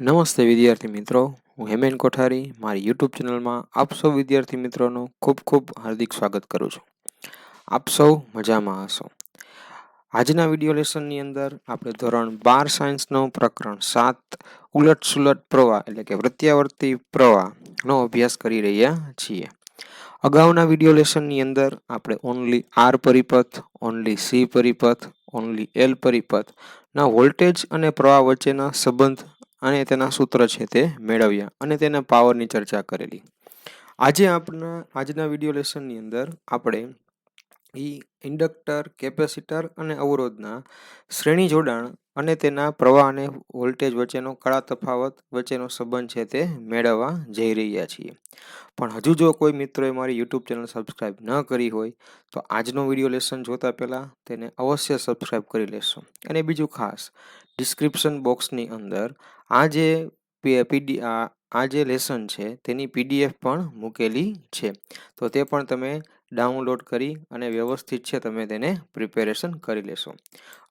નમસ્તે વિદ્યાર્થી મિત્રો, હું હેમેન કોઠારી, મારી યુટ્યુબ ચેનલમાં આપ સૌ વિદ્યાર્થી મિત્રોનું ખૂબ ખૂબ હાર્દિક સ્વાગત કરું છું. આપ સૌ મજામાં હશો. આજના વીડિયો લેસનની અંદર આપણે ધોરણ બાર સાયન્સનો પ્રકરણ સાત ઉલટ સુલટ પ્રવાહ એટલે કે પ્રત્યાવર્તી પ્રવાહનો અભ્યાસ કરી રહ્યા છીએ. અગાઉના વીડિયો લેસનની અંદર આપણે ઓનલી આર પરિપથ ઓનલી સી પરિપથ ઓનલી એલ પરિપથના વોલ્ટેજ અને પ્રવાહ વચ્ચેના સંબંધ અને તેના સૂત્ર છે તે મેળવ્યા અને તેના પાવરની ચર્ચા કરેલી. આજે આપણા આજના વીડિયો લેસનની અંદર આપણે એ ઇન્ડક્ટર, કેપેસિટર અને અવરોધના શ્રેણી જોડાણ અને તેના પ્રવાહ અને વોલ્ટેજ વચ્ચેનો કળા તફાવત વચ્ચેનો સંબંધ છે તે મેળવવા જઈ રહ્યા છીએ. પણ હજુ જો કોઈ મિત્રોએ મારી યુટ્યુબ ચેનલ સબસ્ક્રાઈબ ન કરી હોય, તો આજનો વીડિયો લેસન જોતા પહેલાં તેને અવશ્ય સબસ્ક્રાઈબ કરી લેશો. અને બીજું ખાસ, ડિસ્ક્રિપ્શન બોક્સની અંદર આ જે પીડી આ જે લેસન છે, તેની પીડીએફ પણ મૂકેલી છે. તો તે પણ તમે ડાઉનલોડ કરી અને વ્યવસ્થિત છે, તમે તેને પ્રિપેરેશન કરી લેશો.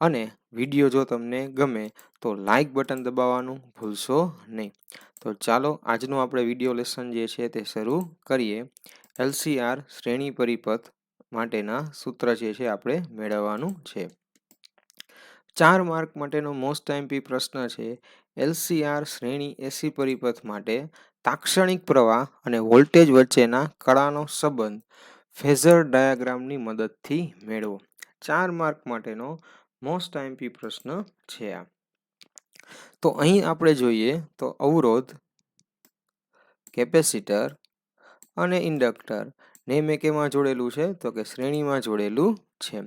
અને વીડિયો જો તમને ગમે, તો લાઈક બટન દબાવવાનું ભૂલશો નહીં. તો ચાલો, આજનું આપણે વીડિયો લેસન જે છે, તે શરૂ કરીએ. એલસીઆર શ્રેણી પરિપથ માટેના સૂત્ર જે છે, આપણે મેળવવાનું છે. ચાર માર્ક માટેનો મોસ્ટ ટાઈમપી પ્રશ્ન છે. એલસીઆર શ્રેણી એસી પરિપથ માટે તાક્ષણિક પ્રવાહ અને વોલ્ટેજ વચ્ચેના કળાનો સંબંધ ફેઝર ડાયાગ્રામની મદદથી મેળવો. ચાર માર્ક માટેનો મોસ્ટ આઈમ્પી પ્રશ્ન છે આ. તો અહીં આપણે જોઈએ તો અવરોધ, કેપેસિટર અને ઇન્ડક્ટર. ને મેં કેમાં જોડેલું છે? તો કે શ્રેણીમાં જોડેલું છે.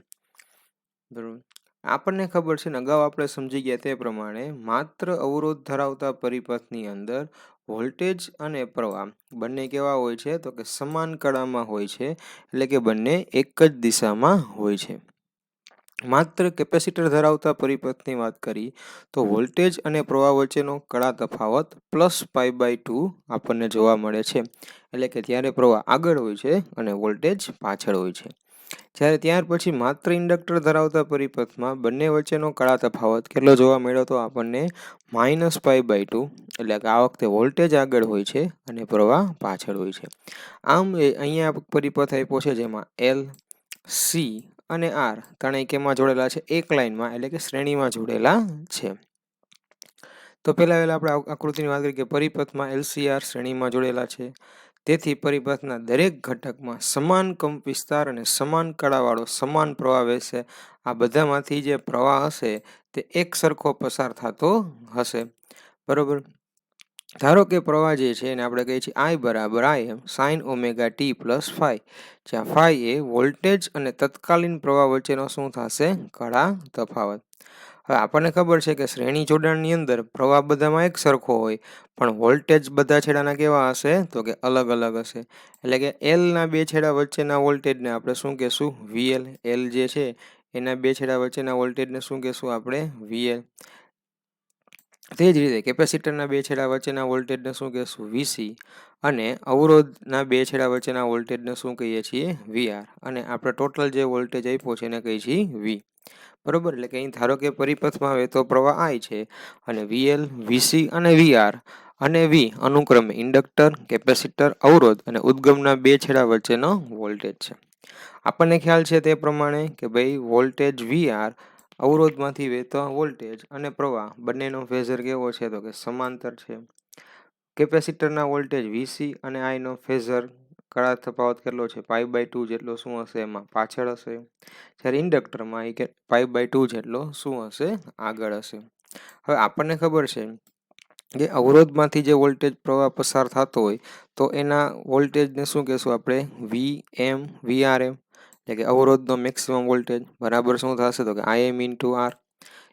બરાબર. આપણને ખબર છે ને, અગાઉ આપણે સમજી ગયા તે પ્રમાણે માત્ર અવરોધ ધરાવતા પરિપથની અંદર વોલ્ટેજ અને પ્રવાહ બંને કેવા હોય છે? તો કે સમાન કળામાં હોય છે, એટલે કે બંને એક જ દિશામાં હોય છે. માત્ર કેપેસિટર ધરાવતા પરિપથની વાત કરી, તો વોલ્ટેજ અને પ્રવાહ વચ્ચેનો કળા તફાવત પ્લસ પાઈ બાય ટુ આપણને જોવા મળે છે. એટલે કે ત્યારે પ્રવાહ આગળ હોય છે અને વોલ્ટેજ પાછળ હોય છે. જ્યારે ત્યાર પછી માત્ર ઇન્ડક્ટર ધરાવતા પરિપથમાં બંને વચ્ચેનો કળા તફાવત કેટલો જોવા મળ્યો તો આપણને માઇનસ પાઈ બાય ટુ એટલે કે આ વખતે વોલ્ટેજ આગળ હોય છે અને પ્રવાહ પાછળ હોય છે. આમ અહીંયા પરિપથ આપ્યો છે જેમાં એલ સી અને આર ત્રણેય કેમાં જોડેલા છે, એક લાઇનમાં એટલે કે શ્રેણીમાં જોડેલા છે. તો પહેલાં પહેલાં આપણે આકૃતિની વાત કરીએ કે પરિપથમાં એલસીઆર શ્રેણીમાં જોડેલા છે. તેથી પરિપથના દરેક ઘટકમાં સમાન કંપ વિસ્તાર અને સમાન કળાવાળો સમાન પ્રવાહ વહેશે. આ બધામાંથી જે પ્રવાહ હશે તે એક સરખો પસાર થતો હશે. બરોબર? ધારો કે પ્રવાહ જે છે એને આપણે કહીએ છીએ આઈ બરાબર I M sine omega T plus phi જ્યાં ફાઈ એ વોલ્ટેજ અને તત્કાલીન પ્રવાહ વચ્ચેનો શું થશે? કળા તફાવત. હવે આપણને ખબર છે કે શ્રેણી જોડાણની અંદર પ્રવાહ બધામાં એક સરખો હોય, પણ વોલ્ટેજ બધા છેડાના કેવા હશે? તો કે અલગ અલગ હશે. એટલે કે એલના બે છેડા વચ્ચેના વોલ્ટેજને આપણે શું કહેશું? વીએલ એલ જે છે, એના બે છેડા વચ્ચેના વોલ્ટેજને શું કહેશું આપણે? વીએલ તે જ રીતે કેપેસિટરના બે છેડા વચ્ચેના વોલ્ટેજને શું કહેશું? વીસી અને અવરોધના બે છેડા વચ્ચેના વોલ્ટેજને શું કહીએ છીએ? વીઆર અને આપણે ટોટલ જે વોલ્ટેજ આપ્યો છે એને કહીએ છીએ વી બરોબર? એટલે કે અહીં ધારો કે પરિપથમાં વહેતો પ્રવાહ આઈ છે અને વીએલ વીસી અને વીઆર અને વી અનુક્રમે ઇન્ડક્ટર, કેપેસિટર, અવરોધ અને ઉદ્ગમના બે છેડા વચ્ચેનો વોલ્ટેજ છે. આપણને ખ્યાલ છે તે પ્રમાણે કે ભાઈ વોલ્ટેજ વીઆર અવરોધમાંથી વહેતો વોલ્ટેજ અને પ્રવાહ બંનેનો ફેઝર કેવો છે? તો કે સમાંતર છે. કેપેસિટરના વોલ્ટેજ વીસી અને આઈનો ફેઝર કળા તફાવત કેટલો છે? પાઈ બાય ટુ જેટલો શું હશે એમાં? પાછળ હશે? જ્યારે ઇન્ડક્ટરમાં એ કે પાઈ બાય ટુ જેટલો શું હશે? આગળ હશે. હવે આપણને ખબર છે કે અવરોધમાંથી જે વોલ્ટેજ પ્રવાહ પસાર થતો હોય, તો એના વોલ્ટેજને શું કહેશું આપણે? વી એમ વી આર એમ એટલે કે અવરોધનો મેક્સિમમ વોલ્ટેજ બરાબર શું થશે? તો કે આઈ એમ ઇન્ટુ આર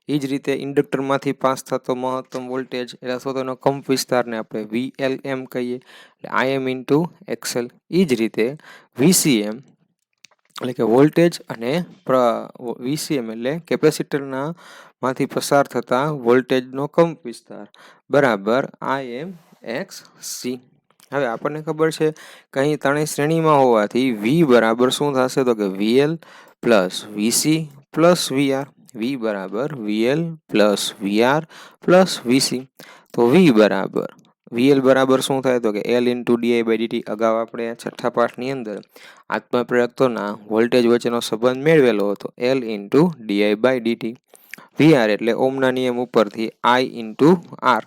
એ જ રીતે ઇન્ડક્ટરમાંથી પાસ થતો મહત્તમ વોલ્ટેજ એટલે અથવા તો એનો કંપ વિસ્તારને આપણે વી એલ એમ કહીએ. એટલે આઈ એમ ઇન્ટુ એક્સેલ એ જ રીતે વીસીએમ એટલે કે વોલ્ટેજ અને વીસીએમ એટલે કેપેસિટરના માંથી પસાર થતા વોલ્ટેજનો કંપ વિસ્તાર. બરાબર આઈ એમ એક્સ સી હવે આપણને ખબર છે કે અહીં ત્રણેય શ્રેણીમાં હોવાથી વી બરાબર શું થશે? તો કે VL plus VC plus VR V બરાબર VL plus VR plus VC તો વી બરાબર. વીએલ બરાબર શું થાય? તો કે L into DI by DT અગાઉ આપણે છઠ્ઠા પાઠની અંદર આત્મપ્રયક્તોના વોલ્ટેજ વચ્ચેનો સંબંધ મેળવેલો હતો. L into D I by D T V R એટલે ઓમના નિયમ ઉપરથી આઈ ઇન્ટુ આર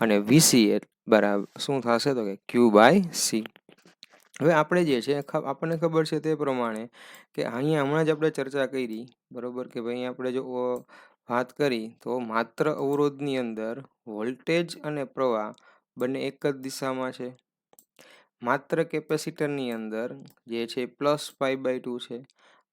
અને વીસી બરાબર શું થશે? તો કે ક્યુ બાય સી હવે આપણે જે છે આપણને ખબર છે તે પ્રમાણે કે અહીંયા હમણાં જ આપણે ચર્ચા કરી, બરાબર? કે ભાઈ આપણે જો વાત કરી, તો માત્ર અવરોધની અંદર વોલ્ટેજ અને પ્રવાહ બંને એક જ દિશામાં છે. માત્ર કેપેસિટરની અંદર જે છે પ્લસ ફાઈવ બાય ટુ છે.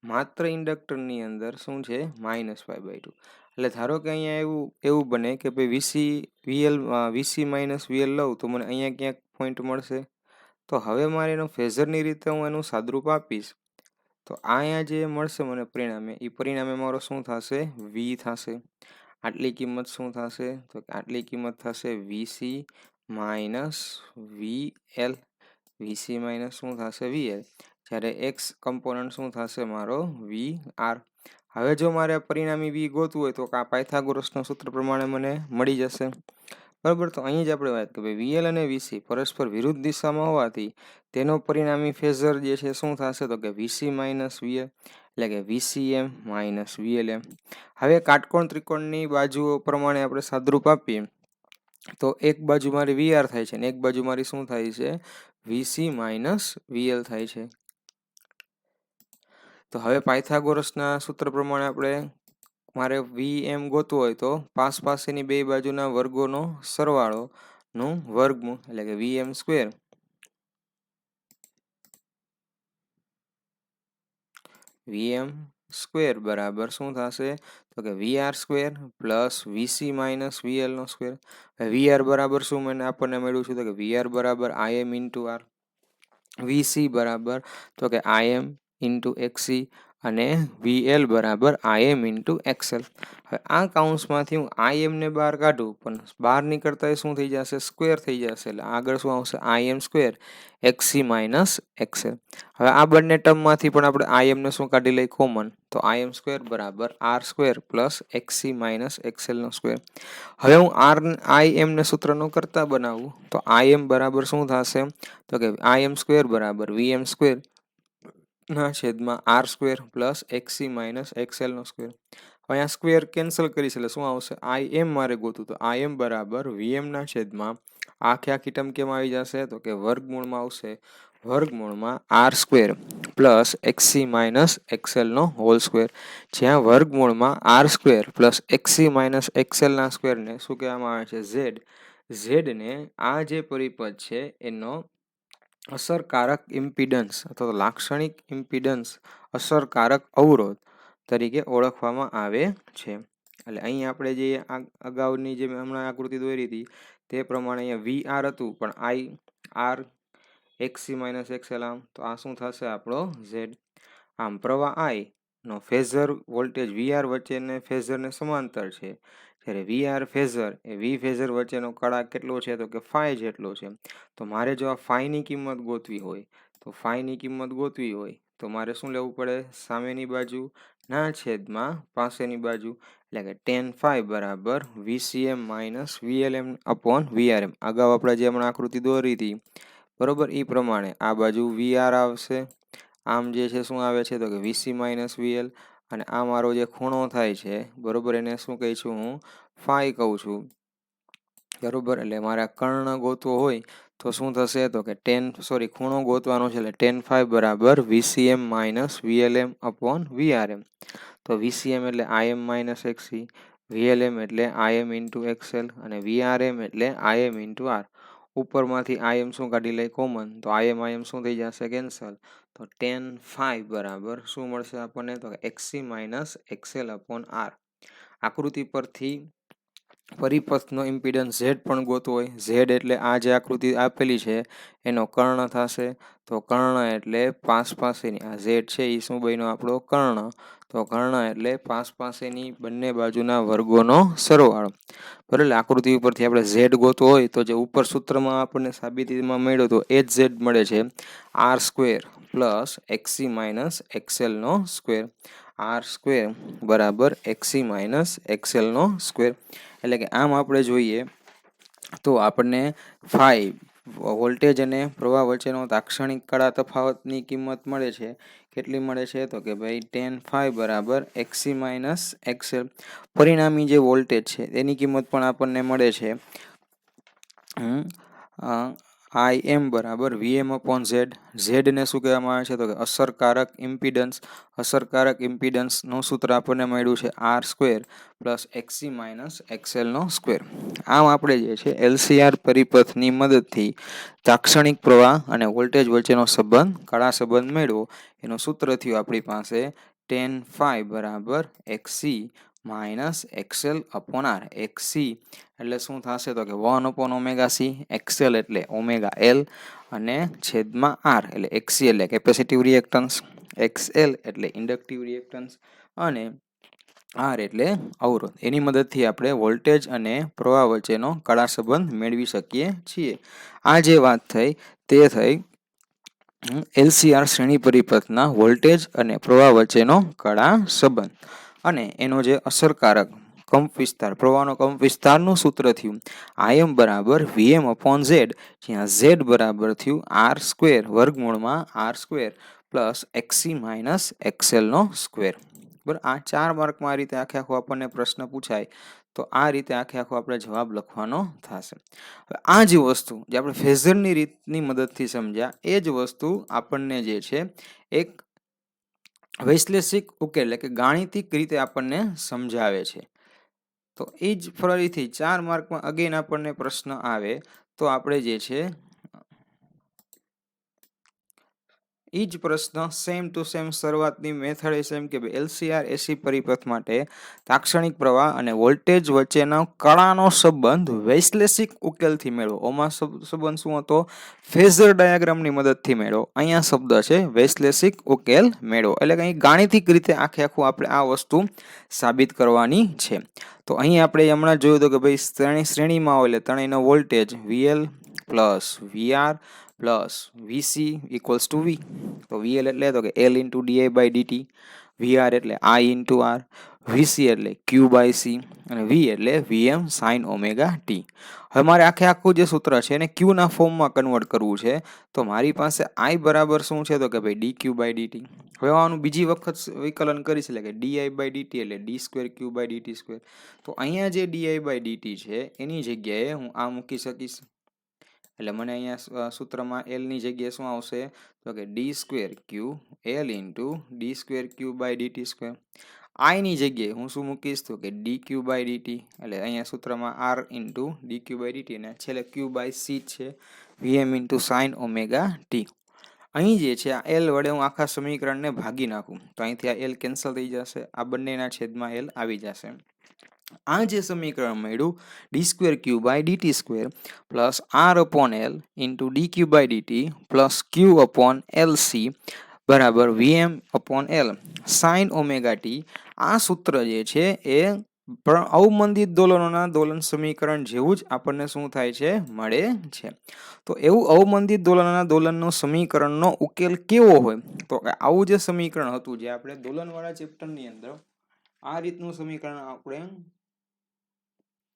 માત્ર ઇન્ડક્ટરની અંદર શું છે? Minus five by two. એટલે ધારો કે અહીંયા એવું એવું બને કે ભાઈ V C, V L V C minus V L લઉં તો મને અહીંયા ક્યાંક પોઈન્ટ મળશે. તો હવે મારે એનું ફેઝરની રીતે હું એનું સાદરૂપ આપીશ. તો અહીંયા જે મળશે મને પરિણામે એ પરિણામે મારો શું થશે? વી થશે. આટલી કિંમત શું થશે? તો આટલી કિંમત થશે VC minus V L VC minus શું થશે? વી એલ જ્યારે એક્સ કમ્પોનન્ટ શું થશે? મારો વી આર હવે જો મારે પરિણામી વી ગોતવું હોય તો આ પાયથાગોરસના સૂત્ર પ્રમાણે મને મળી જશે. બરાબર? તો અહીં જ આપણે વાત કે ભાઈ વીએલ અને વીસી પરસ્પર વિરુદ્ધ દિશામાં હોવાથી તેનો પરિણામી ફેઝર જે છે શું થશે? તો કે વીસી માઇનસ વીએલ, એટલે કે વીસીએમ માઇનસ વીએલ એમ. હવે કાટકોણ ત્રિકોણની બાજુઓ પ્રમાણે આપણે સાદરૂપ આપીએ. તો એક બાજુ મારી વીઆર થાય છે અને એક બાજુ મારી શું થાય છે? વીસી માઇનસ વીએલ થાય છે. તો હવે પાયથાગોરસના સૂત્ર પ્રમાણે આપણે મારે વી એમ ગોતવો હોય તો પાસ પાસેની બે બાજુના વર્ગોનો સરવાળો નું વર્ગમૂળ, એટલે કે વી એમ સ્ક્વેર. વી એમ સ્ક્વેર બરાબર શું થશે? તો કે V R square plus VC minus વીએલનો square. V R બરાબર શું મને આપણને મળ્યું છે? તો કે વી આર બરાબર I M into R. V C બરાબર તો કે આઈ એમ ઇન્ટુ એક્સી અને વીએલ બરાબર આઈએમ ઇન્ટુ એક્સેલ હવે આ કાઉન્સમાંથી હું આઈએમને બહાર કાઢું, પણ બહાર નીકળતા શું થઈ જશે? સ્ક્વેર થઈ જશે. એટલે આગળ શું આવશે? IM square XC minus XL હવે આ બંને ટર્મમાંથી પણ આપણે આઈએમને શું કાઢી લઈએ? કોમન તો આઈએમ સ્ક્વેર બરાબર R square plus XC minus એક્સેલનો square હવે હું આર આઈએમને સૂત્રનો કરતા બનાવું, તો આઈએમ બરાબર શું થશે? તો કે આઈએમ સ્ક્વેર બરાબર વીએમ સ્ક્વેર ના છેદમાં R square plus XC minus એક્સએલનો square. અહીંયા સ્ક્વેર કેન્સલ કરીશ એટલે શું આવશે? આઈ એમ મારે ગોતું તો આઈ એમ બરાબર વીએમના છેદમાં આખે આખી ટર્મ આવી જશે? તો કે વર્ગમૂળમાં આવશે. વર્ગમૂળમાં R square plus XC minus એક્સએલનો whole square. જ્યાં વર્ગમૂળમાં R square plus XC minus એક્સેલના સ્ક્વેરને શું કહેવામાં આવે છે? ઝેડ. ઝેડને આ જે પરિપદ છે એનો અસરકારક ઇમ્પિડન્સ અથવા લાક્ષણિક ઇમ્પિડન્સ અસરકારક અવરોધ તરીકે ઓળખવામાં આવે છે. એટલે અહીં આપણે જે અગાઉની જે મેં હમણાં આકૃતિ દોરી હતી, તે પ્રમાણે અહીંયા વી આર હતું, પણ I R XC minus XL આમ, તો આ શું થશે આપણો ઝેડ? આમ પ્રવાહ આઈ નો ફેઝર વોલ્ટેજ વી આર વચ્ચેને ફેઝરને સમાંતર છે. જ્યારે વી આર ફેઝર, એ વી ફેઝર વચ્ચેનો કળા કેટલો છે તો કે ફાઈ જેટલો છે. તો મારે જો આ ફાઈની કિંમત ગોતવી હોય, તો ફાઈની કિંમત ગોતવી હોય, તો મારે શું લેવું પડે? સામેની બાજુ, ના છેદમાં પાસેની બાજુ, એટલે કે ટેન ફાઈવ બરાબર વીસીએમ માઇનસ વીએલએમ અપોન વીઆરએમ. અગાઉ આપણે જે હમણાં આકૃતિ દોરી હતી, બરોબર? એ પ્રમાણે આ બાજુ વીઆર આવશે. આમ જે છે શું આવે છે તો કે વીસી માઇનસ વીએલ અને આ મારો જે ખૂણો થાય છે, બરાબર એને શું કહી છું હું? ફાઈ કહું છું. બરાબર? એટલે મારે કર્ણ ગોતવો હોય, તો શું થશે? તો કે ટેન, સોરી, ખૂણો ગોતવાનો છે, એટલે ટેન ફાઈવ બરાબર વીસીએમ માઇનસ વીએલએમ અપોન વીઆરએમ. તો વીસીએમ એટલે આઈએમ માઇનસ એક્સી વીએલએમ એટલે આઈએમ ઇન્ટુ એક્સએલ અને વીઆરએમ એટલે આઈએમ ઇન્ટુ આર. ઉપરમાંથી આઈએમ શું કાઢી લઈ? કોમન તો આઈએમ આઈએમ શું થઈ જશે? કેન્સલ તો ટેન ફાઈવ બરાબર. શું મળશે આપણને? તો XC minus XL upon R આકૃતિ પરથી પરિપથનો ઇમ્પિડન્સ ઝેડ પણ ગોતવો હોય. ઝેડ એટલે આ જે આકૃતિ આપેલી છે, એનો કર્ણ થશે. તો કર્ણ એટલે પાસ પાસેની આ ઝેડ છે એ શું બન્યો આપણો કર્ણ? તો કર્ણ એટલે પાસ પાસેની બંને બાજુના વર્ગોનો સરવાળો. બરાબર આકૃતિ ઉપરથી આપણે ઝેડ ગોતવો હોય તો જે ઉપર સૂત્રમાં આપણને સાબિતીમાં મળ્યો તો એ જ ઝેડ મળે છે. R square plus XC minus એક્સેલનો square R square બરાબર એક્સી માઇનસ એક્સેલનો સ્ક્વેર એટલે કે આમ આપણે જોઈએ તો આપણને ફાઈવ વોલ્ટેજ અને પ્રવાહ વચ્ચેનો તાક્ષણિક કળા તફાવતની કિંમત મળે છે. કેટલી મળે છે? તો કે ભાઈ ટેન ફાઈવ બરાબર એક્સી માઇનસ એક્સેલ પરિણામી જે વોલ્ટેજ છે એની કિંમત પણ આપણને મળે છે. આઈ એમ બરાબર, વીએમ અપોન ઝેડ. ઝેડને શું કહેવામાં આવે છે? તો કે અસરકારક ઇમ્પિડન્સ અસરકારક ઇમ્પિડન્સનું સૂત્ર આપણને મળ્યું છે R square plus XC minus એક્સેલનો square. આમ આપણે જે છે એલસીઆર પરિપથની મદદથી તાક્ષણિક પ્રવાહ અને વોલ્ટેજ વચ્ચેનો સંબંધ, કળા સંબંધ મેળવો. એનું સૂત્ર થયું આપણી પાસે ટેન ફાઈ બરાબર X C minus X L upon R, X C એટલે શું થશે તો કે one upon omega C X L એટલે ઓમેગા એલ અને છેદમાં આર, એટલે એક્સી એટલે કેપેસિટિવ રિએક્ટન્સ. એક્સએલ એટલે ઇન્ડક્ટિવ રિએક્ટન્સ અને આર એટલે અવરોધ. એની મદદથી આપણે વોલ્ટેજ અને પ્રવાહ વચ્ચેનો કળા સંબંધ મેળવી શકીએ છીએ. આ જે વાત થઈ તે થઈ એલસીઆર શ્રેણી પરિપથના વોલ્ટેજ અને પ્રવાહ વચ્ચેનો કળા સંબંધ. અને એનો જે અસરકારક કંપ વિસ્તાર, પ્રવાહનો કંપ વિસ્તારનું સૂત્ર થયું આયમ બરાબર વીએમ અપોન ઝેડ જ્યાં ઝેડ બરાબર થયું આર સ્ક્વેર વર્ગમૂળમાં R square plus XC minus એક્સેલનો square બરાબર? આ ચાર માર્કમાં આ રીતે આખે આખો આપણને પ્રશ્ન પૂછાય, તો આ રીતે આખે આખો આપણે જવાબ લખવાનો થશે. હવે આ જ વસ્તુ જે આપણે ફેઝરની રીતની મદદથી સમજ્યા, એ જ વસ્તુ આપણને જે છે, એક વૈશ્લેષિક ઉકેલ એટલે કે ગાણિતિક રીતે આપણને સમજાવે છે. તો એ જ ફરીથી ચાર માર્કમાં અગેન આપણને પ્રશ્ન આવે, તો આપણે જે છે એ જ પ્રશ્ન સેમ ટુ સેમ શરૂઆતની મેથડ એ સેમ કે L C R A C પરિપથ માટે તાક્ષણિક પ્રવાહ અને વોલ્ટેજ વચ્ચેનો કળાનો સંબંધ વૈશ્લેષિક ઉકેલથી મેળવો. ઓમાં સંબંધ શું હતો? ફેઝર ડાયાગ્રામની મદદથી મેળવો. અહીંયા શબ્દ છે વૈશ્લેષિક ઉકેલ મેળવો. એટલે કે અહીં ગાણિતિક રીતે આખે આખું આપણે આ વસ્તુ સાબિત કરવાની છે. તો અહીં આપણે હમણાં જોયું હતું કે ભાઈ શ્રેણી, શ્રેણીમાં હોય એટલે ત્રણેયનો voltage VL plus VR plus VC equals to V તો વીએલ એટલે તો કે L into DI by DT VR એટલે આઈ ઇન્ટુ આર વીસી એટલે ક્યુ બાય સી અને વી એટલે વીએમ સાઇન ઓમેગા ટી હવે મારે આખે આખું જે સૂત્ર છે એને ક્યુના ફોર્મમાં કન્વર્ટ કરવું છે. તો મારી પાસે આઈ બરાબર શું છે? તો કે ભાઈ ડી ક્યુ બાય ડીટી હવે આનું બીજી વખત વિકલન કરીશ એટલે કે ડીઆઈ બાય ડીટી એટલે D square Q by DT square તો અહીંયા જે ડીઆઈ બાય ડીટી છે, એની જગ્યાએ હું આ મૂકી શકીશ. એટલે મને અહીંયા સૂત્રમાં એલની જગ્યાએ શું આવશે? તો કે D square Q L into D square Q by DT square આઈની જગ્યાએ હું શું મૂકીશ? તો કે ડી ક્યુ બાય ડીટી એટલે અહીંયા સૂત્રમાં R into D Q by DT અને છેલ્લે ક્યુ બાય સી છે. VM into sine omega T અહીં જે છે, આ એલ વડે હું આખા સમીકરણને ભાગી નાખું. તો અહીંથી આ એલ કેન્સલ થઈ જશે. આ બંનેના છેદમાં એલ આવી જશે. આ જે સમીકરણ મળ્યું D square Q by DT square plus R upon L into D Q by DT plus Q upon L C બરાબર VM upon L sine omega T આ સૂત્ર જે છે એ અવમંદિત દોલનોના દોલન સમીકરણ જેવું જ આપણને શું થાય છે? મળે છે. તો એવું અવમંદિત દોલનોના દોલનનો સમીકરણનો ઉકેલ કેવો હોય? તો આવું જે સમીકરણ હતું જે આપણે દોલનવાળા ચેપ્ટરની અંદર, આ રીતનું સમીકરણ આપણે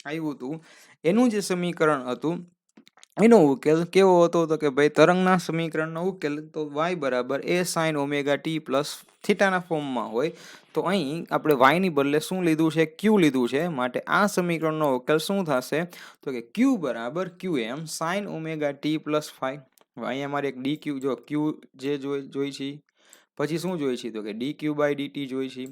આવ્યું હતું. એનું જે સમીકરણ હતું, એનો ઉકેલ કેવો હતો તો કે ભાઈ તરંગના સમીકરણનો ઉકેલ તો વાય બરાબર A sine omega T plus થીટાના ફોર્મમાં હોય. તો અહીં આપણે વાયની બદલે શું લીધું છે? ક્યુ લીધું છે. માટે આ સમીકરણનો ઉકેલ શું થશે? તો કે ક્યુ બરાબર Q M sine omega T plus phi અહીંયા મારે એક ડી ક્યુ જો ક્યુ જે જોઈ જોઈ છે, પછી શું જોઈ છે? તો કે ડી ક્યુ બાય ડીટી જોઈ છે.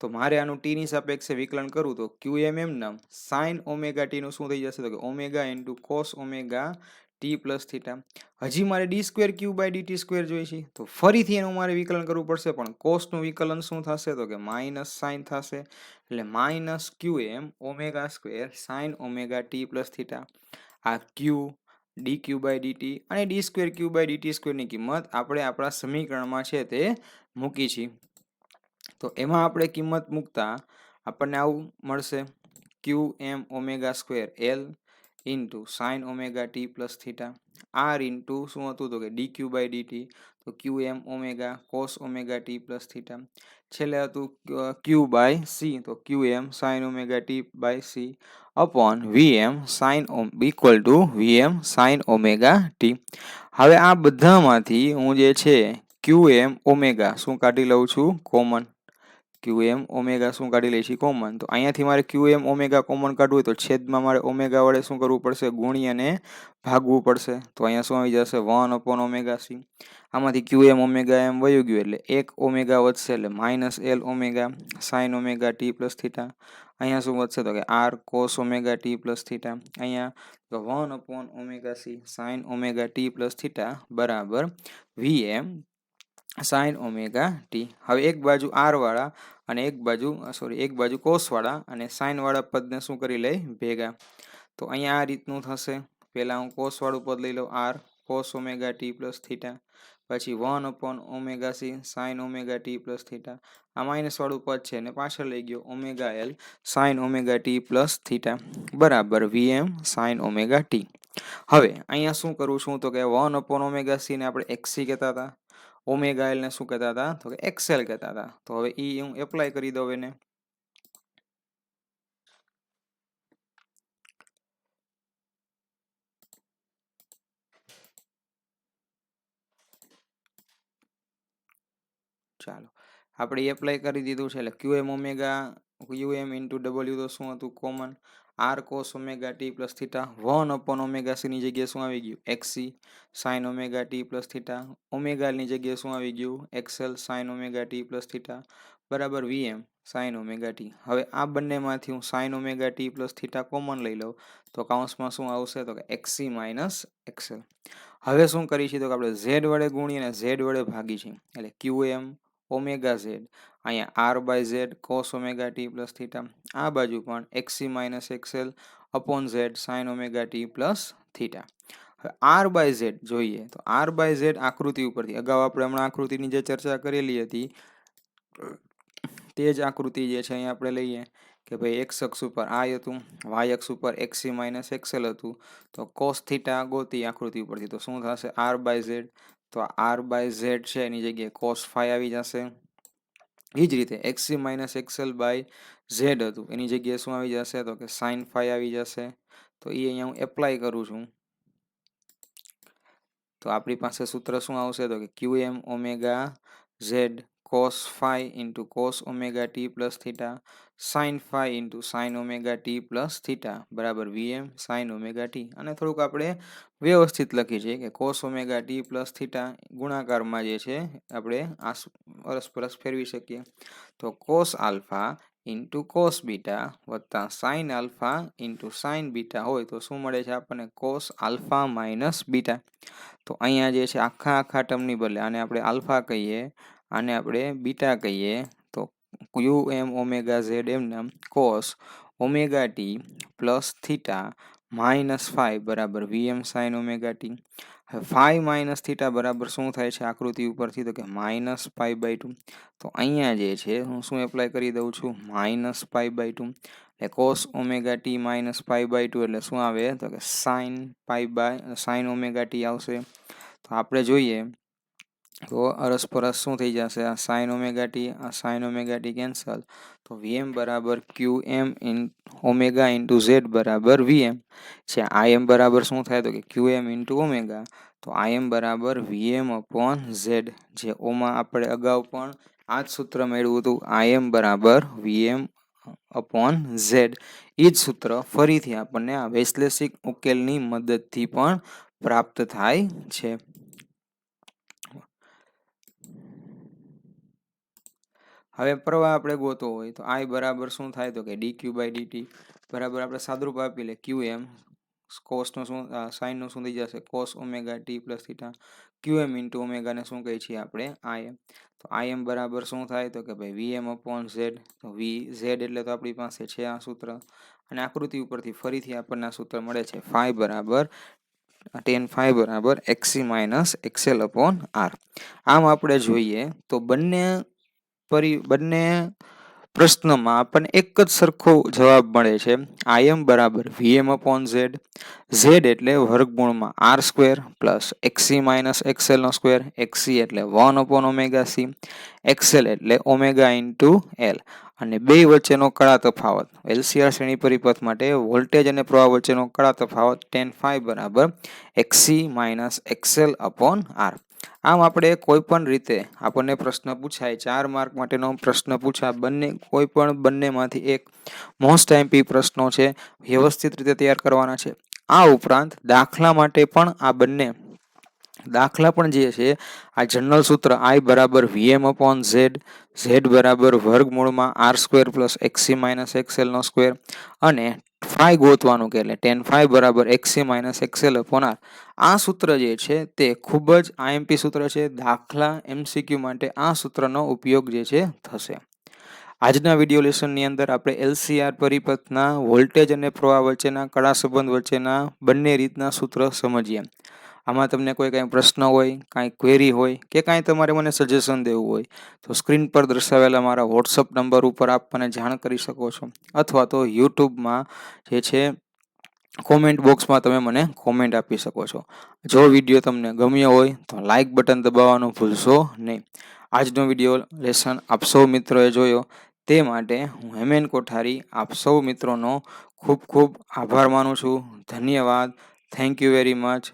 તો મારે આનું ટીની સાપેક્ષે વિકલન કરું તો ક્યુ એમ એમ નામ સાઇન ઓમેગા ટીનું શું થઈ જશે? તો કે omega into cos omega T plus theta હજી મારે D square Q by DT square જોઈએ છે. તો ફરીથી એનું મારે વિકલન કરવું પડશે, પણ કોસનું વિકલન શું થશે? તો કે માઇનસ સાઇન થશે. એટલે minus Q M omega square sine omega T plus theta આ Q D Q by DT અને D square Q by DT સ્ક્વેરની કિંમત આપણે આપણા સમીકરણમાં છે તે મૂકી છીએ તો એમાં આપણે કિંમત મૂકતા આપણને આવું મળશે. Q M omega square L into sine omega T plus theta R into શું હતું તો કે ડી ક્યુ બાય ડીટી તો Q M omega cos omega T plus theta છેલ્લે હતું ક્યુ બાય સી તો Q M sine omega T by C upon V M sine omega equal to V M sine omega T હવે આ બધામાંથી હું જે છે ક્યુ એમ ઓમેગા શું કાઢી લઉં છું? કોમન ક્યુ એમ ઓમેગા શું કાઢી લઈશી કોમન તો અહીંયાથી મારે ક્યુ એમ ઓમેગા કોમન કાઢવું હોય તો છેદમાં મારે ઓમેગા વડે શું કરવું પડશે? ગુણી અને ભાગવું પડશે. તો અહીંયા શું આવી જશે? વન અપોન ઓમેગા સી આમાંથી ક્યુ એમ ઓમેગા એમ વયું ગયું એટલે એક ઓમેગા વધશે એટલે minus L omega sine omega T plus theta અહીંયા શું વધશે? તો કે R cos omega T plus theta અહીંયા one upon omega C sine omega T plus theta બરાબર V M sine omega T હવે એક બાજુ આરવાળા અને એક બાજુ સોરી એક બાજુ કોસવાળા અને સાઈનવાળા પદને શું કરી લઈ? ભેગા. તો અહીંયા આ રીતનું થશે. પહેલાં હું કોસવાળું પદ લઈ લઉં. R cos omega T plus theta પછી one upon omega C sine omega T plus theta આ માઇનસવાળું પદ છે અને પાછળ લઈ ગયો omega L sine omega T plus theta બરાબર વીએમ સાઇન ઓમેગા ટી હવે અહીંયા શું કરું છું? તો કે વન અપોન ઓમેગા સીને આપણે એક્સી કહેતા હતા. ઓમેગા એલને શું કહેતા હતા? તો કે એક્સેલ કહેતા હતા. તો હવે એ હું એપ્લાય કરી દઉં એને. ચાલો. આપણે એપ્લાય કરી દીધું છે એટલે Q M omega U M into W તો શું હતું? Common R cos omega T plus theta one upon omega સીની જગ્યાએ શું આવી ગયું? XC sine omega T plus theta ઓમેગાની જગ્યાએ શું આવી ગયું? XL sine omega T plus theta બરાબર વીએમ સાઇન ઓમેગા ટી હવે આ બંનેમાંથી હું sine omega T plus theta common લઈ લઉં, તો કાઉન્સમાં શું આવશે? તો કે એક્સી માઇનસ એક્સેલ હવે શું કરી છે તો કે આપણે ઝેડ વડે ગુણીને ઝેડ વડે ભાગી છીએ એટલે ક્યુ એમ ઓમેગા ઝેડ અહીંયા R by Z cos omega T plus theta આ બાજુ પણ XC minus XL upon Z sine omega T plus theta હવે આર બાય ઝેડ જોઈએ તો આર બાય ઝેડ આકૃતિ ઉપરથી, અગાઉ આપણે હમણાં આકૃતિની જે ચર્ચા કરેલી હતી, તે જ આકૃતિ જે છે અહીંયા આપણે લઈએ કે ભાઈ એક્સ અક્ષ ઉપર આઈ હતું વાય અક્ષ ઉપર એક્સી માઇનસ એક્સેલ હતું, તો કોસ થીટા ગોતી આકૃતિ ઉપરથી. તો શું થશે? આર બાય ઝેડ તો આર બાય ઝેડ છે, એની જગ્યાએ કોસ ફાઈ આવી જશે. એ જ રીતે XC minus XL by Z હતું. એની જગ્યાએ શું આવી જશે? તો કે સાઇન ફાઈ આવી જશે. તો એ અહીંયા હું એપ્લાય કરું છું. તો આપણી પાસે સૂત્ર શું આવશે? તો કે Q M omega Z cos phi into cos omega T plus theta sine phi into sine omega T plus theta, બરાબર વીએમ sin ઓમેગા ટી અને થોડુંક આપણે વ્યવસ્થિત લખી છે કે cos omega T plus theta ગુણાકારમાં જે છે, આપણે આ પરસ ફેરવી શકીએ. તો cos alpha into cos beta વત્તા sine alpha into sine beta હોય તો શું મળે છે આપણને? કોસ આલ્ફા માઇનસ બીટા તો અહીંયા જે છે આખા આખા ટર્મની બદલે, આને આપણે આલ્ફા કહીએ. આને આપણે બીટા કહીએ. તો U M omega Z M cos omega T plus theta minus phi બરાબર વીએમ સાઇન ઓમેગા ટી હવે ફાઈવ માઇનસ થીટા બરાબર શું થાય છે આકૃતિ ઉપરથી? તો કે માઇનસ ફાઈવ બાય ટુ તો અહીંયા જે છે, હું શું એપ્લાય કરી દઉં છું? માઇનસ ફાઈવ બાય ટુ એટલે cos omega T minus phi by two એટલે શું આવે? તો કે sine phi by sine omega T આવશે. તો આપણે જોઈએ તો અરસપરસ શું થઈ જશે. આ સાઇન ઓમેગા ટી આ સાઇન ઓમેગા ટી કેન્સલ તો વીએમ બરાબર Q M in omega into Z બરાબર વીએમ છે આઈ એમ બરાબર શું થાય તો કે ક્યુ એમ ઇન્ટુ ઓમેગા તો આઈ એમ બરાબર વીએમ અપોન ઝેડ જે ઓમાં આપણે અગાઉ પણ આ જ સૂત્ર મેળવ્યું હતું. આઈ એમ બરાબર વીએમ અપોન ઝેડ એ જ સૂત્ર ફરીથી આપણને આ વૈશ્લેષિક ઉકેલની મદદથી પણ પ્રાપ્ત થાય છે. હવે પ્રવાહ આપણે ગોતો હોય તો આઈ બરાબર શું થાય તો કે ડી ક્યુ બાય ડીટી બરાબર આપણે સાદરૂપ આપી લે ક્યુ એમ કોસનું શું સાઇનનું શું થઈ જશે? Cos omega T plus theta Q M into ઓમેગાને શું કહીએ છીએ આપણે? આઈ એમ તો આઈ એમ બરાબર શું થાય તો કે ભાઈ વી એમ અપોન ઝેડ તો વી ઝેડ એટલે તો આપણી પાસે છે આ સૂત્ર. અને આકૃતિ ઉપરથી ફરીથી આપણને આ સૂત્ર મળે છે ફાઈ બરાબર ટેન ફાઈ બરાબર XC minus XL upon R આમ આપણે જોઈએ તો બંને પરી બંને પ્રશ્નમાં આપણને એક જ સરખો જવાબ મળે છે. આઈ એમ બરાબર વીએમ અપોન ઝેડ ઝેડ એટલે વર્ગગુણમાં R square plus XC minus એક્સેલનો square XC એટલે one upon omega C XL એટલે ઓમેગા ઇન્ટુ એલ અને બે વચ્ચેનો કળા તફાવત એલસીઆર શ્રેણી પરિપથ માટે વોલ્ટેજ અને પ્રવાહ વચ્ચેનો કળા તફાવત ટેન ફાઈવ બરાબર XC minus XL upon R આમ આપણે કોઈ પણ રીતે આપણને પ્રશ્ન પૂછાય, ચાર માર્ક માટેનો પ્રશ્ન પૂછાય, બંને કોઈ પણ બંનેમાંથી એક મોસ્ટ એમપી પ્રશ્નો છે, વ્યવસ્થિત રીતે તૈયાર કરવાના છે. આ ઉપરાંત દાખલા માટે પણ આ બંને, દાખલા પણ જે છે, આ જનરલ સૂત્ર આઈ બરાબર વીએમ અપોન ઝેડ ઝેડ બરાબર વર્ગમૂળમાં R square plus XC minus એક્સેલનો સ્ક્વેર અને ફાઈ ગોતવાનું કે એટલે ટેન ફાઈ બરાબર XC minus XL upon R આ સૂત્ર જે છે તે ખૂબ જ આઈએમપી સૂત્ર છે. દાખલા એમસીક્યુ માટે આ સૂત્રનો ઉપયોગ જે છે થશે. આજના વીડિયો લેસનની અંદર આપણે એલસીઆર પરિપથના વોલ્ટેજ અને પ્રવાહ વચ્ચેના કળા સંબંધ વચ્ચેના બંને રીતના સૂત્ર સમજીએ. આમાં તમને કોઈ કાંઈ પ્રશ્ન હોય, કાંઈ ક્વેરી હોય કે કાંઈ તમારે મને સજેશન દેવું હોય, તો સ્ક્રીન પર દર્શાવેલા મારા વોટ્સઅપ નંબર ઉપર આપ મને જાણ કરી શકો છો. અથવા તો યુટ્યુબમાં જે છે કોમેન્ટ બોક્સમાં તમે મને કોમેન્ટ આપી શકો છો. જો વીડિયો તમને ગમ્યો હોય, તો લાઇક બટન દબાવવાનું ભૂલશો નહીં. આજનો વીડિયો લેસન આપ સૌ મિત્રોએ જોયો. તે માટે હું હેમેન કોઠારી આપ સૌ મિત્રોનો ખૂબ ખૂબ આભાર માનું છું. ધન્યવાદ. Thank you very much